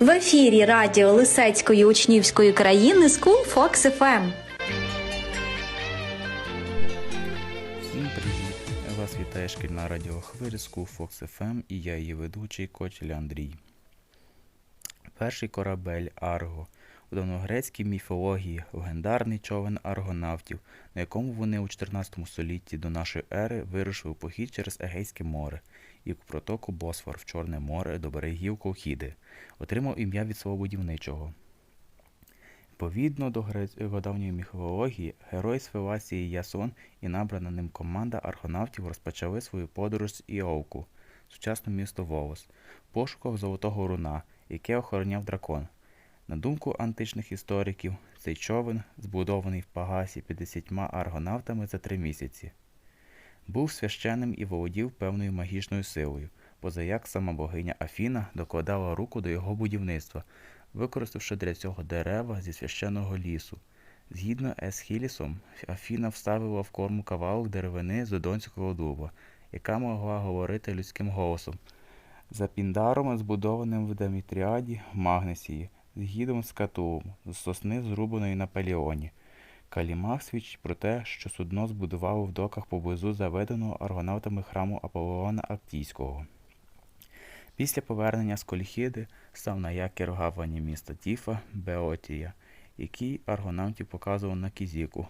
В ефірі радіо Лисецької учнівської країни School Fox FM. Всім привіт! Вас вітає шкільна радіохвиля School Fox FM і я її ведучий Котіль Андрій. Перший корабель Арго у давногрецькій міфології легендарний човен аргонавтів, на якому вони у 14 столітті до нашої ери вирушили у похід через Егейське море і протоку Босфор в Чорне море до берегів Колхіди, отримав ім'я від свого будівничого. Відповідно до грецько-давньої міфології, герой з Ясон і набрана ним команда аргонавтів розпочали свою подорож з Іовку, сучасне місто Волос, в пошуках золотого руна, яке охороняв дракон. На думку античних істориків, цей човен, збудований в Пагасі 50 аргонавтами за три місяці, був священним і володів певною магічною силою, позаяк сама богиня Афіна докладала руку до його будівництва, використавши для цього дерева зі священного лісу. Згідно Есхілісом, Афіна вставила в корму кавалок деревини з Додонського дуба, яка могла говорити людським голосом. За піндаром, збудованим в Демітріаді Магнесії, з гідом з Катулом, з сосни, зрубаної на Паліоні. Калімах свідчить про те, що судно збудувало в доках поблизу заведеного аргонавтами храму Аполлона Актійського. Після повернення з Коліхіди став на якір в гавані міста Тіфа Беотія, який аргонавтів показував на Кізіку,